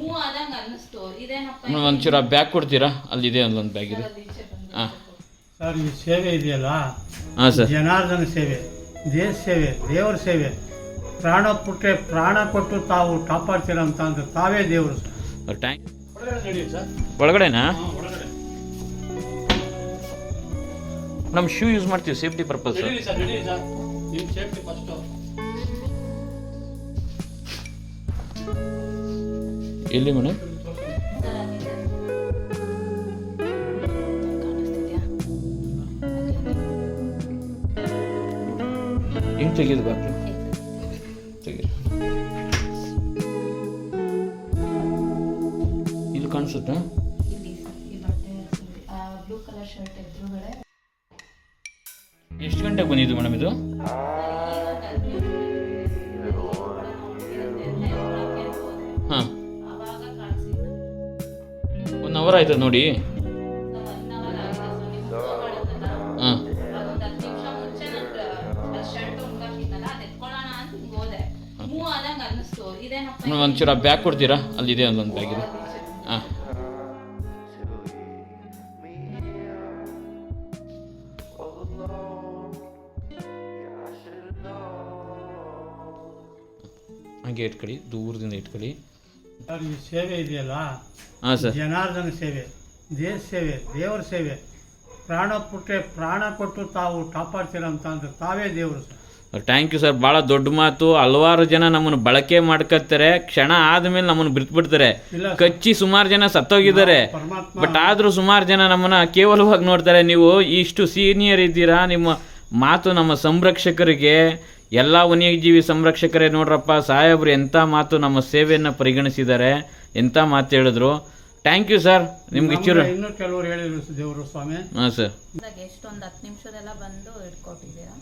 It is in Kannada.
ಮೂವ್ ಆದಂಗ ಅನ್ನಿಸ್ತು. ಇದೇನಪ್ಪ ಮೇಡಮ್ ಒಂಚೂರು ಆ ಬ್ಯಾಗ್ ಕೊಡ್ತೀರಾ? ಅಲ್ಲಿದೆ ಅಲ್ಲೊಂದು ಬ್ಯಾಗ್ ಇದೆ. ಹಾಂ. ಸರ್ ಈ ಸೇವೆ ಇದೆಯಲ್ಲ? ಹಾಂ ಸರ್. ಜನಾರ್ದನ ಸೇವೆ ದೇಶ ಸೇವೆ ದೇವರ ಸೇವೆ. ಪ್ರಾಣ ಪುಟ್ಟೆ ಪ್ರಾಣ ಕೊಟ್ಟು ತಾವು ಕಾಪಾಡ್ತೀರ ಅಂತ ಅಂದ್ರೆ ತಾವೇ ದೇವರು. ಸರ್ ಟ್ಯಾಂಕ್ ಒಳಗಡೆನಾ? ನಮ್ಮ ಶೂ ಯೂಸ್ ಮಾಡ್ತೀವಿ ಸೇಫ್ಟಿ ಪರ್ಪಸ್ ಸರ್ ನಡೀರಿ ಸರ್. ನಿಮ್ಮ ಸೇಫ್ಟಿ ಫಸ್ಟು ಎಲ್ಲಿ ಮೇಡಮ್. ಏನು? ಹಿಂಗೆ ತೆಗೆದು ಬಾಕಿ ತೆಗೀರಿ ಇಲ್ಲಿ ಕಾಣಿಸುತ್ತಾ? ಈ ಬ್ಲೂ ಕಲರ್ ಶರ್ಟ್ ಎದುರುಗಡೆ. ಎಷ್ಟು ಗಂಟೆಗೆ ಬಂದಿದ್ದು ಮೇಡಮ್ ಇದು? ಆದಂಗ ಆಯ್ತದ ನೋಡಿ ಒಂಚೂರ ಒಂಚೂರು ಬ್ಯಾಗ್ ಕೊಡ್ತೀರಾ? ಅಲ್ಲಿದೆ ಒಂದೊಂದು ಬ್ಯಾಗ್ ಇದೆ. ಹಾಂ. ಹಾಗೆ ಇಟ್ಕೊಳ್ಳಿ, ದೂರದಿಂದ ಇಟ್ಕೊಳ್ಳಿ. ಸರ್ ಈ ಸೇವೆ ಇದೆಯಲ್ಲ? ಹಾಂ ಸರ್. ಜನಾರ್ದನ ಸೇವೆ ದೇಶ ಸೇವೆ ದೇವರ ಸೇವೆ. ಪ್ರಾಣ ಕೊಟ್ಟರೆ ಪ್ರಾಣ ಕೊಟ್ಟು ತಾವು ಕಾಪಾಡ್ತೀರ ಅಂತ ಅಂದ್ರೆ ತಾವೇ ದೇವರು ಸರ್. ಥ್ಯಾಂಕ್ ಯು ಸರ್ ಭಾಳ ದೊಡ್ಡ ಮಾತು. ಹಲವಾರು ಜನ ನಮ್ಮನ್ನು ಬಳಕೆ ಮಾಡ್ಕೊತಾರೆ ಕ್ಷಣ ಆದಮೇಲೆ ನಮ್ಮನ್ನು ಬಿಡ್ತಾರೆ ಇಲ್ಲ ಸರ್. ಕಚ್ಚಿ ಸುಮಾರು ಜನ ಸತ್ತೋಗಿದ್ದಾರೆ. ಪರಮಾತ್ಮ ಬಟ್ ಆದರೂ ಸುಮಾರು ಜನ ನಮ್ಮನ್ನ ಕೇವಲವಾಗಿ ನೋಡ್ತಾರೆ. ನೀವು ಇಷ್ಟು ಸೀನಿಯರ್ ಇದ್ದೀರಾ. ನಿಮ್ಮ ಮಾತು ನಮ್ಮ ಸಂರಕ್ಷಕರಿಗೆ ಎಲ್ಲ ವನ್ಯಜೀವಿ ಸಂರಕ್ಷಕರೇ ನೋಡ್ರಪ್ಪ ಸಾಹೇಬ್ರು ಎಂಥ ಮಾತು ನಮ್ಮ ಸೇವೆಯನ್ನು ಪರಿಗಣಿಸಿದ್ದಾರೆ ಎಂಥ ಮಾತು ಹೇಳಿದ್ರು. ಥ್ಯಾಂಕ್ ಯು ಸರ್ ನಿಮ್ಗೆ ಇಚ್ಚಿರು ಇನ್ನೂ ಕೆಲವರು ಹೇಳಿದ್ರು ದೇವರು ಸ್ವಾಮಿ. ಹಾಂ ಸರ್ ಎಷ್ಟೊಂದು ಹತ್ತು ನಿಮಿಷದೆಲ್ಲ ಬಂದು ಇಟ್ಕೊಟ್ಟಿದ್ದೀರಾ